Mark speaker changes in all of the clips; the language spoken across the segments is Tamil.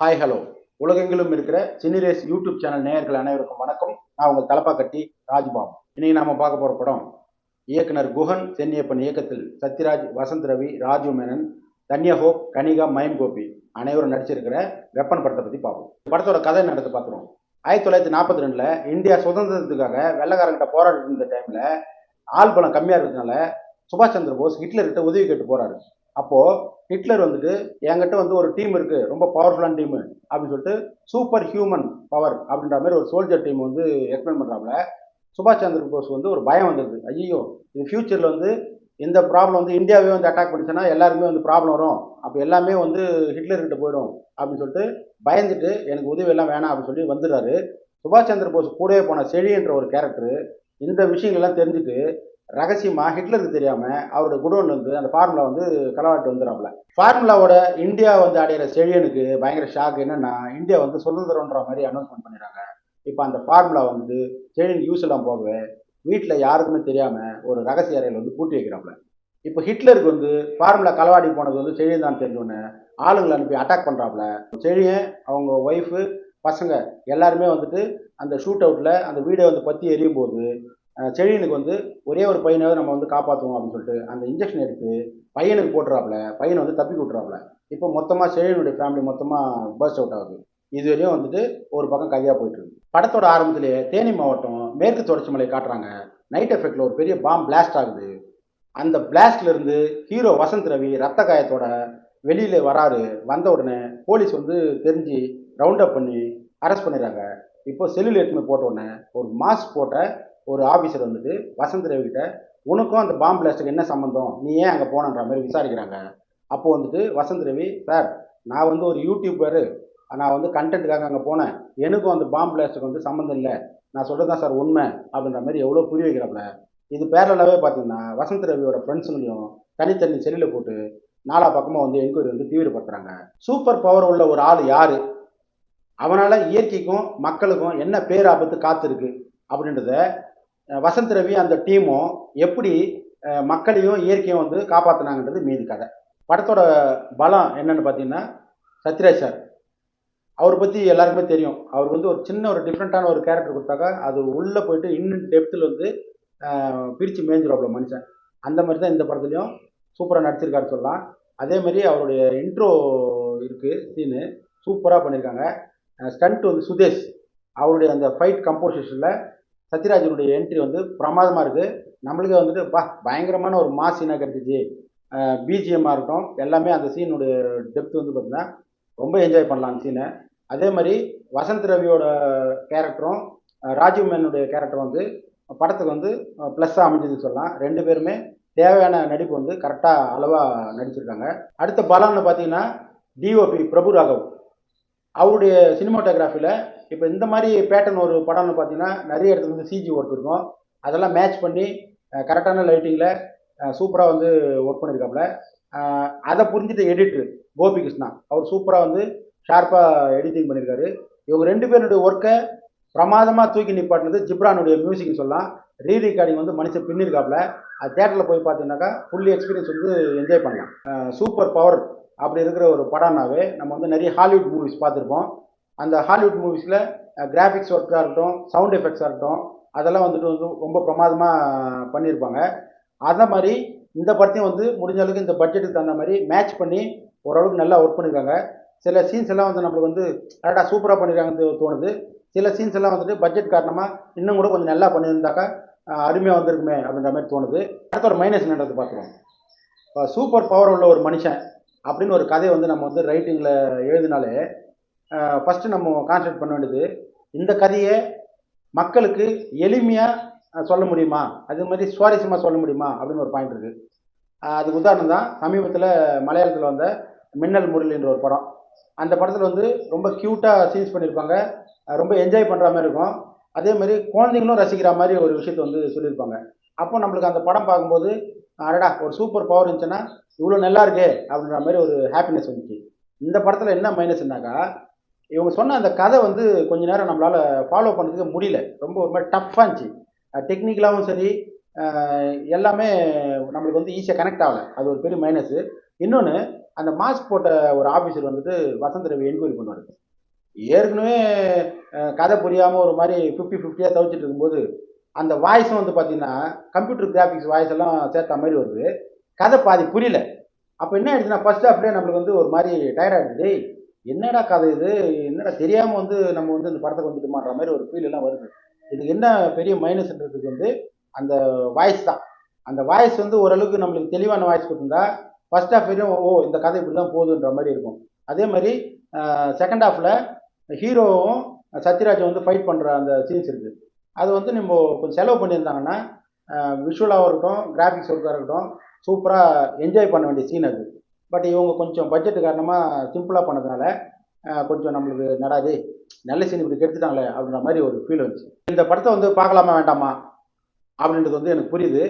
Speaker 1: ஹாய் ஹலோ உலகெங்கிலும் இருக்கிற சினிரேஸ் யூடியூப் சேனல் நேயர்கள் அனைவருக்கும் வணக்கம். நான் உங்கள் தலப்பாக்கட்டி ராஜ்பாபு. இன்னைக்கு நாம பார்க்க போற படம் இயக்குனர் குஹன் சென்னியப்பன் இயக்கத்தில் சத்யராஜ் வசந்த் ரவி ராஜு மேனன் தன்யா ஹோப் கனிகா மயம் கோபி அனைவரும் நடிச்சிருக்கிற வெப்பன் படத்தை பற்றி பார்ப்போம். படத்தோட கதை நடந்து பார்க்குறோம் ஆயிரத்தி தொள்ளாயிரத்தி நாற்பத்தி ரெண்டில் இந்தியா சுதந்திரத்துக்காக வெள்ளக்காரங்கிட்ட போராடிட்டு இருந்த டைமில் ஆள் பலம் கம்மியாக இருக்கிறதுனால சுபாஷ் சந்திர போஸ் ஹிட்லர்கிட்ட உதவி கேட்டு போறாரு. அப்போ ஹிட்லர் வந்துட்டு என்கிட்ட வந்து ஒரு டீம் இருக்கு ரொம்ப பவர்ஃபுல்லான டீமு அப்படின்னு சொல்லிட்டு சூப்பர் ஹியூமன் பவர் அப்படின்ற மாதிரி ஒரு சோல்ஜர் டீம் வந்து எக்ஸ்பிளைன் பண்றாப்புல. சுபாஷ் சந்திர போஸ் வந்து ஒரு பயம் வந்தது. ஐயோ இது ஃபியூச்சர்ல வந்து இந்த ப்ராப்ளம் வந்து இந்தியாவே வந்து அட்டாக் பண்ணிச்சுன்னா எல்லாருமே வந்து ப்ராப்ளம் வரும். அப்போ எல்லாமே வந்து ஹிட்லர்கிட்ட போயிடும் அப்படின்னு சொல்லிட்டு பயந்துட்டு எனக்கு உதவி எல்லாம் வேணாம் அப்படின்னு சொல்லி வந்துடுறாரு. சுபாஷ் சந்திர போஸ் கூடவே போன செழின்ற ஒரு கேரக்டர் இந்த விஷயங்கள்லாம் தெரிஞ்சுட்டு ரகசியமாக ஹிட்லருக்கு தெரியாமல் அவருடைய குடோன்ல இருந்து அந்த ஃபார்முலா வந்து களவாட்டு வந்துடுறாப்புல. ஃபார்முலாவோட இந்தியா வந்து அடையிற செழியனுக்கு பயங்கர ஷாக் என்னன்னா இந்தியா வந்து சுதந்திரம்ன்ற மாதிரி அனௌன்ஸ்மெண்ட் பண்ணிடுறாங்க. இப்போ அந்த ஃபார்முலா வந்து செழியன் யூஸ் எல்லாம் போகவே வீட்டில் யாருக்குமே தெரியாமல் ஒரு ரகசிய அறையில் வந்து பூட்டி வைக்கிறாப்புல. இப்போ ஹிட்லருக்கு வந்து ஃபார்முலா களவாடி போனது வந்து செழியன் தான் தெரிஞ்சோன்னு ஆளுங்களை அனுப்பி அட்டாக் பண்ணுறாப்புல செழியன் அவங்க ஒய்ஃபு பசங்க எல்லாருமே வந்துட்டு அந்த ஷூட் அவுட்டில் அந்த வீடை வந்து பற்றி எரியும் போது செழியனுக்கு வந்து ஒரே ஒரு பையனாவது நம்ம வந்து காப்பாற்றுவோம் அப்படின்னு சொல்லிட்டு அந்த இன்ஜெக்ஷன் எடுத்து பையனுக்கு போட்டுறாப்புல பையனை வந்து தப்பி விட்டுறாப்புல. இப்போ மொத்தமாக செழியனுடைய ஃபேமிலி மொத்தமாக பர்ஸ்ட் அவுட் ஆகுது. இது வரையும் வந்துட்டு ஒரு பக்கம் கதையாக போயிட்டு இருக்கு. படத்தோட ஆரம்பத்திலேயே தேனி மாவட்டம் மேற்கு தொடர்ச்சி மலை காட்டுறாங்க. நைட் எஃபெக்டில் ஒரு பெரிய பாம் பிளாஸ்ட் ஆகுது. அந்த பிளாஸ்ட்லேருந்து ஹீரோ வசந்த் ரவி ரத்த காயத்தோட வெளியில் வராரு. வந்த உடனே போலீஸ் வந்து தெரிஞ்சு ரவுண்ட் அப் பண்ணி அரெஸ்ட் பண்ணிடுறாங்க. இப்போ செல்லுல எடுத்துன்னு போட்ட உடனே ஒரு மாஸ்க் போட்ட ஒரு ஆஃபீஸர் வந்துட்டு வசந்த் ரவி கிட்ட உனக்கும் அந்த பாம் பிளாஸ்டுக்கு என்ன சம்மந்தம் நீ ஏன் அங்கே போனன்ற மாதிரி விசாரிக்கிறாங்க. அப்போது வந்துட்டு வசந்த் ரவி சார் நான் வந்து ஒரு யூடியூபரு நான் வந்து கண்டென்ட்டுக்காக அங்கே போனேன். எனக்கும் அந்த பாம் பிளாஸ்டுக்கு வந்து சம்மந்தம் இல்லை. நான் சொல்கிறது தான் சார் உண்மை. அப்படின்ற மாதிரி எவ்வளோ புரிய வைக்கிறாப்புல. இது பேரலாகவே பார்த்தீங்கன்னா வசந்த் ரவியோட ஃப்ரெண்ட்ஸுங்களையும் தனித்தனி செல்லில் போட்டு நாலா பக்கமாக வந்து என்கொயரி வந்து தீவிரப்படுத்துகிறாங்க சூப்பர் பவர் உள்ள ஒரு ஆள் யார்? அவனால் இயற்கைக்கும் மக்களுக்கும் என்ன பேராபத்து காத்திருக்கு? அப்படின்றத வசந்த் ரவி அந்த டீமும் எப்படி மக்களையும் இயற்கையும் வந்து காப்பாற்றினாங்கன்றது மீதி கதை. படத்தோட பலம் என்னன்னு பார்த்தீங்கன்னா சத்யராஜ் சார். அவரை பற்றி எல்லாருக்குமே தெரியும். அவர் வந்து ஒரு சின்ன ஒரு டிஃப்ரெண்ட்டான ஒரு கேரக்டர் கொடுத்தாக்கா அது உள்ளே போயிட்டு இன்னும் டெப்த்தில் வந்து பிரித்து மேய்ஞ்சிருவாப்புல மனுஷன். அந்த மாதிரி தான் இந்த படத்துலையும் சூப்பராக நடிச்சிருக்காருன்னு சொல்லலாம். அதேமாதிரி அவருடைய இன்ட்ரோ இருக்குது சீனு சூப்பராக பண்ணியிருக்காங்க ஸ்டண்ட் வந்து சுதேஷ். அவருடைய அந்த ஃபைட் கம்போசிஷனில் சத்யராஜனுடைய என்ட்ரி வந்து பிரமாதமாக இருக்குது நம்மளுக்கு வந்துட்டு பா பயங்கரமான ஒரு மாஸ் சீனாக கிடச்சிச்சு. பிஜிஎம்மாக இருக்கட்டும் எல்லாமே அந்த சீனுடைய டெப்த் வந்து பார்த்திங்கன்னா ரொம்ப என்ஜாய் பண்ணலாம் அந்த சீனை அதே மாதிரி வசந்த் ரவியோட கேரக்டரும் ராஜீவ் மேனுடைய கேரக்டரும் வந்து படத்துக்கு வந்து ப்ளஸ்ஸாக அமைஞ்சதுன்னு சொல்லலாம். ரெண்டு பேருமே தேவையான நடிப்பு வந்து கரெக்டாக அளவாக நடிச்சிருக்காங்க. அடுத்த பலம்னு பார்த்தீங்கன்னா டிஓபி பிரபு ராகவ். அவருடைய சினிமாட்டோகிராஃபியில் இப்போ இந்த மாதிரி பேட்டர்ன் ஒரு படம்னு பார்த்தீங்கன்னா நிறைய இடத்துல வந்து சிஜி ஒர்க் இருக்கும். அதெல்லாம் மேட்ச் பண்ணி கரெக்டான லைட்டிங்கில் சூப்பராக வந்து ஒர்க் பண்ணியிருக்காப்புல. அதை புரிஞ்சுட்டு எடிட்ரு கோபிகிருஷ்ணா. அவர் சூப்பராக வந்து ஷார்ப்பாக எடிட்டிங் பண்ணியிருக்காரு. இவங்க ரெண்டு பேருடைய ஒர்க்கை பிரமாதமாக தூக்கி நிப்பாட்டினது ஜிப்ரானுடைய மியூசிக்னு சொல்லலாம். ரீ ரெக்கார்டிங் வந்து மனுஷன் பின்னிருக்காப்புல. அது தேட்டரில் போய் பார்த்தீங்கன்னாக்கா ஃபுல்லி எக்ஸ்பீரியன்ஸ் வந்து என்ஜாய் பண்ணலாம். சூப்பர் பவர் அப்படி இருக்கிற ஒரு படம்னாவே நம்ம வந்து நிறைய ஹாலிவுட் மூவிஸ் பார்த்துருப்போம். அந்த ஹாலிவுட் மூவிஸில் கிராஃபிக்ஸ் ஒர்க்காக இருக்கட்டும் சவுண்ட் எஃபெக்ட்ஸாக இருக்கட்டும் அதெல்லாம் வந்துட்டு வந்து ரொம்ப பிரமாதமாக பண்ணியிருப்பாங்க அதே மாதிரி இந்த படத்தையும் வந்து முடிஞ்ச அளவுக்கு இந்த பட்ஜெட்டுக்கு தகுந்த மாதிரி மேட்ச் பண்ணி ஓரளவுக்கு நல்லா ஒர்க் பண்ணியிருக்காங்க சில சீன்ஸ் எல்லாம் வந்து நம்மளுக்கு வந்து கரெக்டாக சூப்பராக பண்ணியிருக்காங்கன்னு தோணுது. சில சீன்ஸ் எல்லாம் வந்துட்டு பட்ஜெட் காரணமாக இன்னும் கூட கொஞ்சம் நல்லா பண்ணியிருந்தாக்கா அருமையாக வந்திருக்குமே அப்படின்ற மாதிரி தோணுது. அடுத்த ஒரு மைனஸ் என்னன்றது பார்க்குறோம் இப்போ சூப்பர் பவர் உள்ள ஒரு மனுஷன். அப்படின்னு ஒரு கதையை வந்து நம்ம வந்து ரைட்டிங்கில் எழுதினாலே ஃபஸ்ட்டு நம்ம கான்சன்ட்ரேட் பண்ண வேண்டியது இந்த கதையை மக்களுக்கு எளிமையாக சொல்ல முடியுமா? அதே மாதிரி சுவாரஸ்யமாக சொல்ல முடியுமா? அப்படின்னு ஒரு பாயிண்ட் இருக்குது அதுக்கு உதாரணம் தான் சமீபத்தில் மலையாளத்தில் வந்த மின்னல் முரளின்ற ஒரு படம். அந்த படத்தில் வந்து ரொம்ப க்யூட்டாக சீன்ஸ் பண்ணியிருப்பாங்க ரொம்ப என்ஜாய் பண்ணுற மாதிரி இருக்கும். அதே மாதிரி குழந்தைங்களும் ரசிக்கிற மாதிரி ஒரு விஷயத்தை வந்து சொல்லியிருப்பாங்க. அப்போ நம்மளுக்கு அந்த படம் பார்க்கும்போது அடடா ஒரு சூப்பர் பவர் இருந்துச்சுன்னா இவ்வளோ நல்லா இருக்கே அப்படின்ற மாதிரி ஒரு ஹாப்பினஸ் வந்துச்சு. இந்த படத்தில் என்ன மைனஸ்னாக்கா இவங்க சொன்ன அந்த கதை வந்து கொஞ்ச நேரம் நம்மளால் ஃபாலோ பண்ணுறதுக்கு முடியல. ரொம்ப ஒரு மாதிரி டஃப்பாக இருந்துச்சு. டெக்னிக்கலாகவும் சரி எல்லாமே நம்மளுக்கு வந்து ஈஸியாக கனெக்ட் ஆகலை. அது ஒரு பெரிய மைனஸு இன்னொன்று அந்த மாஸ்க் போட்ட ஒரு ஆஃபீஸர் வந்துட்டு வசந்த் ரவி என்கொயரி பண்ணுவார். ஏற்கனவே கதை புரியாமல் ஒரு மாதிரி ஃபிஃப்டி ஃபிஃப்டியாக தவிச்சிட்டு இருக்கும்போது அந்த வாய்ஸும் வந்து பார்த்தீங்கன்னா கம்ப்யூட்டர் கிராஃபிக்ஸ் வாய்ஸ் எல்லாம் சேர்த்த மாதிரி வருது. கதை பாதி புரியல. அப்போ என்ன ஆயிடுச்சுன்னா ஃபர்ஸ்ட் அப்படியே நம்மளுக்கு வந்து ஒரு மாதிரி டயர்ட் ஆகிடுது என்னடா கதை இது? என்னடா தெரியாமல் வந்து நம்ம வந்து இந்த படத்தை வந்துட்டு மாட்டுற மாதிரி ஒரு ஃபீல் எல்லாம் வருது. இதுக்கு என்ன பெரிய மைனஸ்ன்றதுக்கு வந்து அந்த வாய்ஸ் தான். அந்த வாய்ஸ் வந்து ஓரளவுக்கு நம்மளுக்கு தெளிவான வாய்ஸ் கொடுத்துருந்தா ஃபர்ஸ்ட் ஹாஃப் வரையும் ஓ இந்த கதை இப்படி தான் போகுதுன்ற மாதிரி இருக்கும். அதே மாதிரி செகண்ட் ஹாஃபில் ஹீரோவும் சத்யராஜ் வந்து ஃபைட் பண்ணுற அந்த சீன்ஸ் இருக்குது அது வந்து நம்ம கொஞ்சம் செலவு பண்ணியிருந்தாங்கன்னா விஷுவலாகவும் இருக்கட்டும் கிராஃபிக்ஸ் ஒர்க்காக இருக்கட்டும் சூப்பராக என்ஜாய் பண்ண வேண்டிய சீன் அது. பட் இவங்க கொஞ்சம் பட்ஜெட் காரணமாக சிம்பிளாக பண்ணதுனால கொஞ்சம் நம்மளுக்கு நடாது நல்ல சீன் இப்படி கெடுத்துட்டாங்களே அப்படின்ற மாதிரி ஒரு ஃபீல் வந்துச்சு. இந்த படத்தை வந்து பார்க்கலாமா வேண்டாமா அப்படின்றது வந்து எனக்கு புரியுது.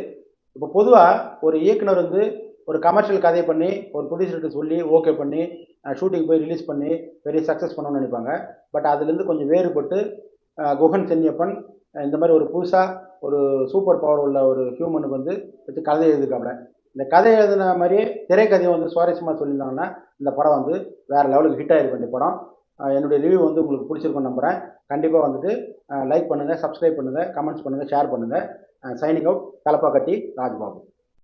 Speaker 1: இப்போ பொதுவாக ஒரு இயக்குனர் வந்து ஒரு கமர்ஷியல் கதை பண்ணி ஒரு ப்ரொடியூசர்கிட்ட சொல்லி ஓகே பண்ணி ஷூட்டிங் போய் ரிலீஸ் பண்ணி பெரிய சக்ஸஸ் பண்ணணும்னு நினைப்பாங்க. பட் அதுலேருந்து கொஞ்சம் வேறுபட்டு குஹன் குகன் சென்னியப்பன் இந்த மாதிரி ஒரு புதுசாக ஒரு சூப்பர் பவர் உள்ள ஒரு ஹியூமனுக்கு வந்து வச்சு கதை எழுதுக்காப்ல இந்த கதை எழுதின மாதிரியே திரைக்கதையை வந்து சுவாரஸ்யமாக சொல்லியிருந்தாங்கன்னா இந்த படம் வந்து வேறு லெவலுக்கு ஹிட் ஆகிருக்கும் இந்த படம். என்னுடைய ரிவ்யூ வந்து உங்களுக்கு பிடிச்சிருக்கும்னு நம்புகிறேன் கண்டிப்பாக வந்துட்டு லைக் பண்ணுங்கள் சப்ஸ்கிரைப் பண்ணுங்கள் கமெண்ட்ஸ் பண்ணுங்கள் ஷேர் பண்ணுங்கள் சைனிங் அவுட் தலப்பாக்கட்டி ராஜ்பாபு.